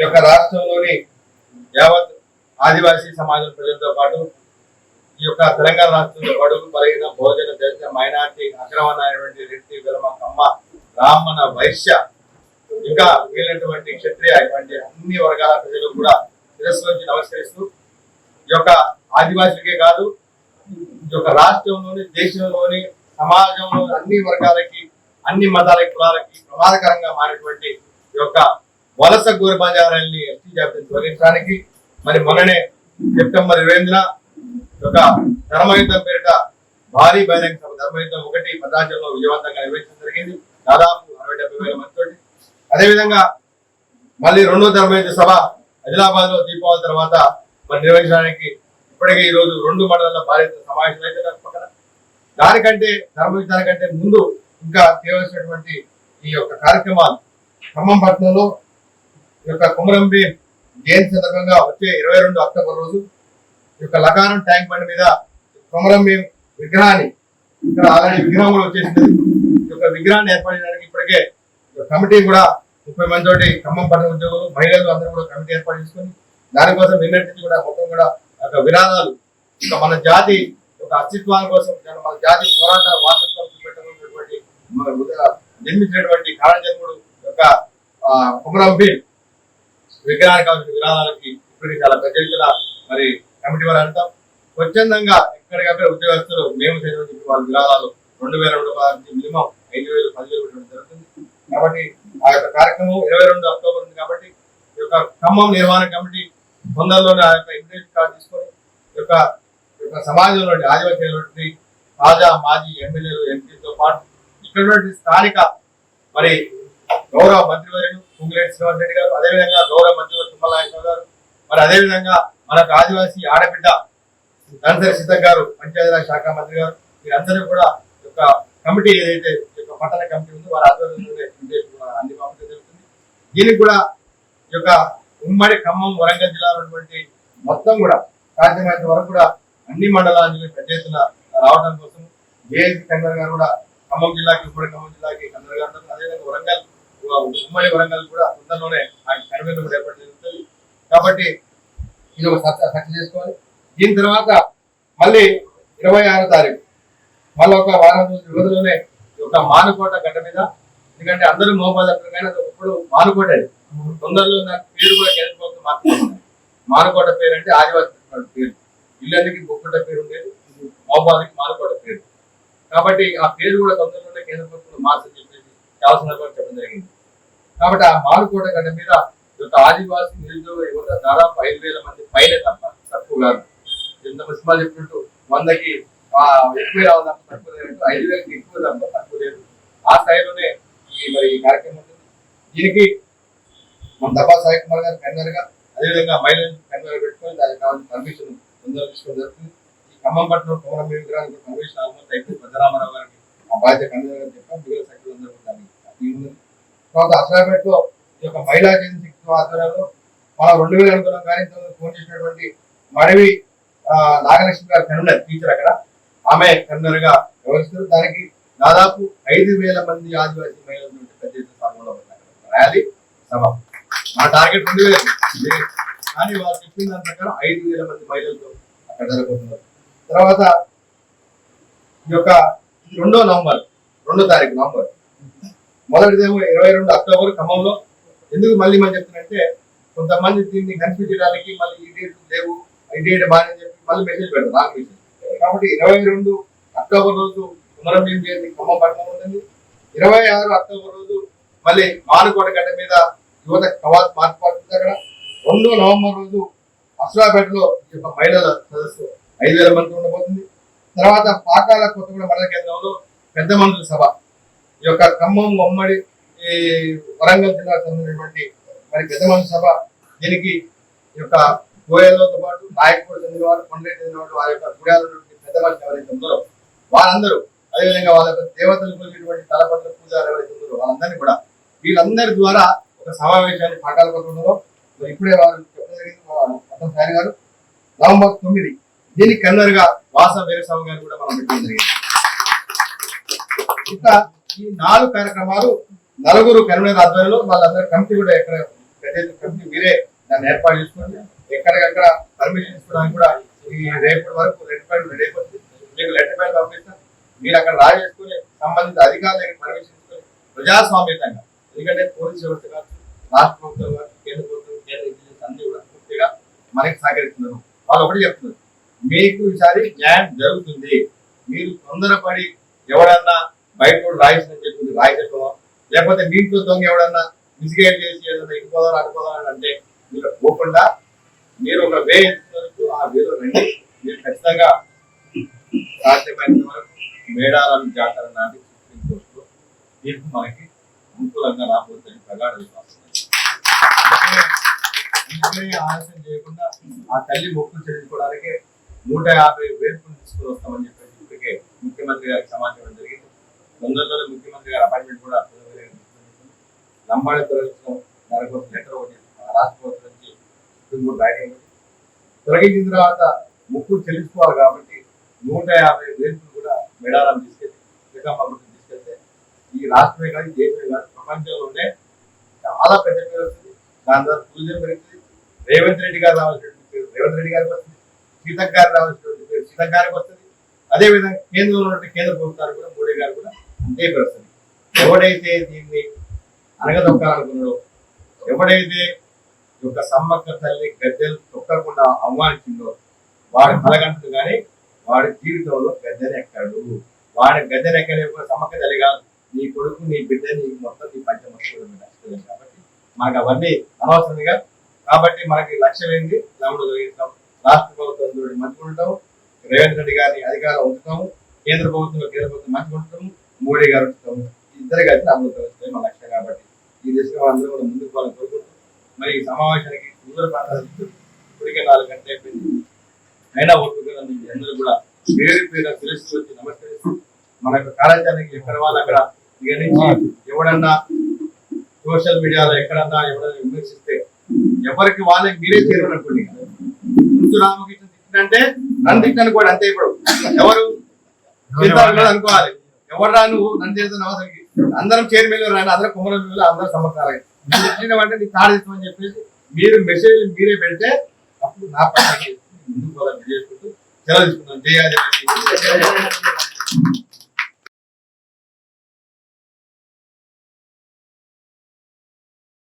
యొక్క రాష్ట్రంలోని యావత్ ఆదివాసీ సమాజం ప్రజలతో పాటు ఈ యొక్క తెలంగాణ రాష్ట్రంలో బడుగు బలహీన భోజన దశ మైనార్టీ అగ్రవమైనటువంటి రెడ్డి విరమ కమ్మ బ్రాహ్మణ వైశ్య ఇంకా మిగిలినటువంటి క్షత్రియ ఇటువంటి అన్ని వర్గాల ప్రజలు కూడా తిరస్కరించి నమస్కరిస్తూ ఈ యొక్క ఆదివాసులకే కాదు ఈ యొక్క రాష్ట్రంలోని దేశంలోని సమాజంలో అన్ని వర్గాలకి అన్ని మతాల కులాలకి ప్రమాదకరంగా మారినటువంటి ఈ యొక్క వలస గోరు ఎస్టీ జాబితా తొలగించడానికి మరి మొన్ననే సెప్టెంబర్ ఇరవై ఎనిమిదిన ఒక ధర్మయుద్ధం పేరిట భారీ బహిరంగ సభ ధర్మయుద్ధం ఒకటి భద్రాచలంలో విజయవంతంగా నిర్వహించడం జరిగింది. దాదాపు అరవై డెబ్బై వేల మందితోటి. అదేవిధంగా మళ్ళీ రెండో ధర్మయుద్ధ సభ ఆదిలాబాద్లో దీపావళి తర్వాత మరి నిర్వహించడానికి ఇప్పటికే ఈ రోజు రెండు మండలాల భారీ సమావేశం అయితే తప్పకుండా పక్కన. దానికంటే ధర్మయుద్ధానికంటే ముందు ఇంకా చేయవలసినటువంటి ఈ యొక్క కార్యక్రమాలు ఖమ్మం పట్టణంలో ఈ యొక్క భీమ్ జయంతి సందర్భంగా వచ్చే ఇరవై రెండు అక్టోబర్ రోజు ఈ యొక్క లకారం ట్యాంక్ బండ్ మీద కుమరం భీమ్ విగ్రహాన్ని ఇక్కడ ఆల్రెడీ విగ్రహం కూడా వచ్చేసింది. ఈ యొక్క విగ్రహాన్ని ఏర్పాటు చేయడానికి ఇప్పటికే కమిటీ కూడా ముప్పై మంది తోటి ఖమ్మం పట్టణ ఉద్యోగులు మహిళలు అందరూ కూడా కమిటీ ఏర్పాటు చేసుకుని దానికోసం నిన్నటి నుంచి కూడా మొత్తం కూడా ఒక విరాళాలు ఇంకా మన జాతి ఒక అస్తిత్వాల కోసం మన జాతి పోరాట వారసత్వం చూపెట్టబడినటువంటి మన ఉద- నిర్మించినటువంటి కారణజన్ముడు యొక్క కుమరం భీమ్ విగ్రహానికి కావాల్సిన విరాళాలకి ఇప్పటికి చాలా పెద్ద మరి కమిటీ వారు అంటాం. స్వచ్ఛందంగా ఎక్కడికక్కడ ఉద్యోగస్తులు మేము చేసినటువంటి వాళ్ళ విరాళాలు రెండు వేల రెండు నుంచి మినిమం ఐదు వేలు పదివేలు జరుగుతుంది. కాబట్టి ఆ యొక్క కార్యక్రమం ఇరవై రెండు అక్టోబర్ ఉంది కాబట్టి ఈ యొక్క ఖమ్మం నిర్వహణ కమిటీ తొందరలోనే ఆ యొక్క ఇన్విటేషన్ కార్డు తీసుకొని ఈ యొక్క ఈ యొక్క సమాజంలోని ఆదివాసీ తాజా మాజీ ఎమ్మెల్యేలు ఎంపీలతో పాటు ఇక్కడ స్థానిక మరి గౌరవ మంత్రివర్యులు కుంగిరెడ్డి శ్రీనివాస్ రెడ్డి గారు అదేవిధంగా గౌరవ మంత్రివర్యులు తుమ్మల గారు మరి అదేవిధంగా మనకు ఆదివాసీ ఆడబిడ్డ ధనసరి సీతక్ గారు పంచాయతీరాజ్ శాఖ మంత్రి గారు వీరందరూ కూడా యొక్క కమిటీ ఏదైతే ఈ యొక్క పట్టణ కమిటీ ఉందో వారి ఆధ్వర్యంలో అన్ని పంపడం జరుగుతుంది దీనికి కూడా ఈ యొక్క ఉమ్మడి ఖమ్మం వరంగల్ జిల్లాలో ఉన్నటువంటి మొత్తం కూడా సాధ్యమైనంత వరకు కూడా అన్ని మండలాల నుంచి పెద్ద ఎత్తున రావడం కోసం జేఎల్పీ కన్వర్ గారు కూడా ఖమ్మం జిల్లాకి ఉమ్మడి ఖమ్మం జిల్లాకి కన్వర్ గారు అదేవిధంగా వరంగల్ ఉమ్మడి వరంగల్ కూడా తొందరలోనే ఆ రేపటి జరుగుతుంది. కాబట్టి ఇది ఒక సక్సెస్ చేసుకోవాలి. దీని తర్వాత మళ్ళీ ఇరవై ఆరో తారీఖు మళ్ళీ ఒక వారం రోజుల ఒక ఈ మానుకోట గడ్డ మీద. ఎందుకంటే అందరూ మోబాద్ కానీ అది ఒకప్పుడు మానుకోట అది. తొందరలో నాకు పేరు కూడా కేంద్రపోతుంది మార్చుకుంటున్నాను మానుకోట పేరు అంటే ఆదివాసి పేరు. ఇల్లందుకి బొక్కుట పేరు ఉండేది? మోబాద్కి మానుకోట పేరు. కాబట్టి ఆ పేరు కూడా తొందరలోనే కేంద్ర ప్రభుత్వం మార్చని చెప్పేసి చాలా సందర్భాలు చెప్పడం జరిగింది. కాబట్టి ఆ మారుకోట గడ్డ మీద ఈ యొక్క ఆదివాసీ నిరుద్యోగ యువత దాదాపు ఐదు వేల మంది పైన తప్ప తక్కువ కాదు ఎంత మున్సిపాల్ చెప్పినట్టు వందకి ఆ, ఎక్కువ రావాలి తప్ప తక్కువ లేదు. ఐదు వేలకి ఎక్కువ తప్ప తక్కువ లేదు. ఆ స్థాయిలోనే ఈ మరి ఈ కార్యక్రమం ఉంటుంది దీనికి మన దఫా సాయి కుమార్ గారు కన్వీనర్గా అదేవిధంగా మహిళలు కన్వీనర్ పెట్టుకొని దానికి కావాల్సిన పర్మిషన్ తొందరగా తీసుకోవడం జరుగుతుంది. ఈ ఖమ్మం పట్టణం కుమరం విగ్రహానికి పర్మిషన్ ఆల్మోస్ట్ అయిపోయింది పెద్దరామారావు గారికి ఆ బాధ్యత కన్వీనర్ గారు చెప్పాం మిగిలిన సభ్యులు అందరూ కూడా దానికి టీం ఉంది. తర్వాత అసలాపేటలో ఈ యొక్క మహిళా ఏజెన్సీ ఆధ్వర్యంలో మనం రెండు వేల అనుకున్నాం కానీ ఫోన్ చేసినటువంటి మడవి నాగలక్ష్మి గారు కన్వీనర్ టీచర్ అక్కడ. ఆమె కన్వీనర్గా వ్యవహరిస్తారు. దానికి దాదాపు ఐదు వేల మంది ఆదివాసీ మహిళలు నుండి పెద్ద ఎత్తున పాల్గొనడం ర్యాలీ సభ. మా టార్గెట్ రెండు వేలు. కానీ వాళ్ళు చెప్పిన దాని ప్రకారం ఐదు వేల మంది మహిళలతో అక్కడ జరగబోతున్నారు. తర్వాత ఈ యొక్క రెండో నవంబర్ రెండో తారీఖు నవంబర్ మొదటిదేమో ఇరవై రెండు అక్టోబర్ ఖమ్మంలో. ఎందుకు మళ్ళీ మనం చెప్తున్నంటే కొంతమంది దీన్ని కన్ఫ్యూజ్ చేయడానికి మళ్ళీ ఈ డేట్ లేవు ఈ డేట్ బాగా చెప్పి మళ్ళీ మెసేజ్ పెడతారు నాకు మెసేజ్. కాబట్టి ఇరవై రెండు అక్టోబర్ రోజు కుమరం భీం జయంతి ఖమ్మం పట్టణం ఉంటుంది. ఇరవై ఆరు అక్టోబర్ రోజు మళ్ళీ మానుకోట గడ్డ మీద యువత కవాత్ మార్పు అక్కడ. రెండో నవంబర్ రోజు అసలాపేటలో ఈ యొక్క మహిళల సదస్సు ఐదు వేల మంది ఉండబోతుంది. తర్వాత పాకాల కొత్తగూడ మండల కేంద్రంలో పెద్ద మనుషుల సభ ఈ యొక్క ఖమ్మం ఉమ్మడి ఈ వరంగల్ జిల్లాకు చెందినటువంటి మరి పెద్దమంది సభ దీనికి ఈ యొక్క గోయలతో పాటు నాయకుడు చెందిన వారు కొండరెడ్డి చెందిన వారు వారి యొక్క గుడాల పెద్దమంది ఎవరైతే ఉన్నారో వారందరూ అదేవిధంగా వాళ్ళ యొక్క దేవతలు కొలిగినటువంటి తలపట్ల పూజారు ఎవరైతే ఉన్నారో వాళ్ళందరినీ కూడా వీళ్ళందరి ద్వారా ఒక సమావేశాన్ని పాఠాలు పత్రంలో మరి ఇప్పుడే వారు చెప్పడం జరిగింది మా గారు. నవంబర్ తొమ్మిది దీనికి కన్నరుగా వాస వీరస్వామి గారు కూడా మనం పెట్టడం జరిగింది. ఇంకా ఈ నాలుగు కార్యక్రమాలు నలుగురు కన్వీనర్ ఆధ్వర్యంలో వాళ్ళందరి కమిటీ కూడా ఎక్కడ ప్రతి కమిటీ మీరే దాన్ని ఏర్పాటు చేసుకోండి. ఎక్కడికక్కడ పర్మిషన్ ఇసుకోవడానికి కూడా ఈ రేపటి వరకు రెడ్ ప్యాడ్ రెడీ అయిపోతుంది. మీకు లెటర్ ప్యాడ్ పంపిస్తాం. మీరు అక్కడ రాజేసుకుని సంబంధిత అధికారుల దగ్గర పర్మిషన్ తీసుకొని ప్రజాస్వామ్యంగా ఎందుకంటే పోలీస్ వ్యవస్థ కావచ్చు రాష్ట్ర ప్రభుత్వం కావచ్చు కేంద్ర ప్రభుత్వం కేంద్ర ఇంజనీర్స్ అన్ని కూడా పూర్తిగా మనకి సహకరిస్తున్నారు. వాళ్ళు ఒకటి చెప్తున్నారు. మీకు ఈసారి న్యాయం జరుగుతుంది. మీరు తొందరపడి ఎవడన్నా బయట కూడా రాయిస్తుందని చెప్పింది రాయించడం లేకపోతే నీటితో దొంగ ఎవడన్నా మిస్గైడ్ చేసి ఏదైనా ఇటుపోదాం అటుపోదాం అంటే మీరు పోకుండా మీరు ఒక వే వరకు ఆ వేలో రండి. మీరు ఖచ్చితంగా సాధ్యమైనంత వరకు మేడారాలు జాతర లాంటి సుప్రీంకోర్టులో తీర్పు మనకి అనుకూలంగా రాబోతుంది ప్రగాఢ విశ్వాసం. ఆలస్యం చేయకుండా ఆ తల్లి మొక్కులు చెల్లించుకోవడానికి నూట యాభై వేలు తీసుకుని వస్తామని చెప్పేసి ఇప్పటికే ముఖ్యమంత్రి గారికి సమాచారం తొందరలో ముఖ్యమంత్రి గారు అపాయింట్మెంట్ కూడా లంబాడి తొలగించడం దాని లెటర్ ఒకటి రాష్ట్ర ప్రభుత్వం నుంచి సుప్రీంకోర్టు రాయడం తొలగించిన తర్వాత ముక్కు చెల్లించుకోవాలి కాబట్టి నూట యాభై వేలు కూడా మేడారం తీసుకెళ్ళి శ్రీకాకుళం తీసుకెళ్తే ఈ రాష్ట్రమే కానీ ఈ దేశమే కాదు ప్రపంచంలోనే చాలా పెద్ద పేరు వస్తుంది. దాని ద్వారా టూరిజం పెరుగుతుంది రేవంత్ రెడ్డి గారు రావాల్సినటువంటి పేరు రేవంత్ రెడ్డి గారికి వస్తుంది. సీతక్ గారు రావాల్సినటువంటి పేరు సీతక్ గారికి వస్తుంది. అదే విధంగా కేంద్రంలో ఉన్నటువంటి కేంద్ర ప్రభుత్వానికి కూడా మోడీ గారు కూడా అంతే వస్తుంది ఎవడైతే దీన్ని అనగదొక్కాలనుకున్నాడో ఎవడైతే ఈ యొక్క సమ్మక్క తల్లి గద్దెలు తొక్కకుండా అవమానించిందో వాడి కలగంటుంది కానీ వాడి జీవితంలో గద్దెని ఎక్కాడు. వాడి గద్దెని ఎక్కలేకపోతే సమ్మక్క తల్లి కాదు. నీ కొడుకు నీ బిడ్డ నీ మొత్తం నీ పంచమస్తులు కాబట్టి మనకు అవన్నీ అనవసరంగా కాబట్టి మనకి లక్ష్యం ఏంది? రాముడు కలిగిస్తాం. రాష్ట్ర ప్రభుత్వం తోటి మంచిగా ఉంటాం రేవంత్ రెడ్డి గారిని అధికారం ఉంచుతాము కేంద్ర ప్రభుత్వం కేంద్ర ప్రభుత్వం మంచిగా ఉంటాము మోడీ గారు ఇద్దరు కలిసి అమలు వస్తాయి మన లక్ష్యం కాబట్టి. ఈ దిశగా అందరూ కూడా ముందుకు పోవాలని కోరుకుంటూ మరి ఈ సమావేశానికి సుందర ప్రాంతాలు ఇప్పటికే నాలుగు గంటలు అయిపోయింది. అయినా ఒప్పుకున్నందుకు మీ అందరూ కూడా పేరు పేరు పిలుస్తూ వచ్చి నమస్కరిస్తూ మన యొక్క కార్యాచరణకి ఎక్కడ వాళ్ళు అక్కడ ఇక నుంచి ఎవడన్నా సోషల్ మీడియాలో ఎక్కడన్నా ఎవడన్నా విమర్శిస్తే ఎవరికి వాళ్ళకి మీరే చేరని అనుకోండి. ముందు రామకృష్ణ తిట్టినంటే నన్ను తిట్టాను కూడా అంతే ఇప్పుడు. ఎవరు అనుకోవాలి. ఎవరు నువ్వు నన్ను చేస్తున్న అవసరం అందరం చైర్మన్ రాని అందరం కుమరం అందరం సమకాలం తిట్టినవంటే నీకు కార్డు ఇస్తామని చెప్పేసి మీరు మెసేజ్ మీరే పెడితే అప్పుడు నా పని చేసుకుంటూ సెలవు తీసుకున్నాను. జయ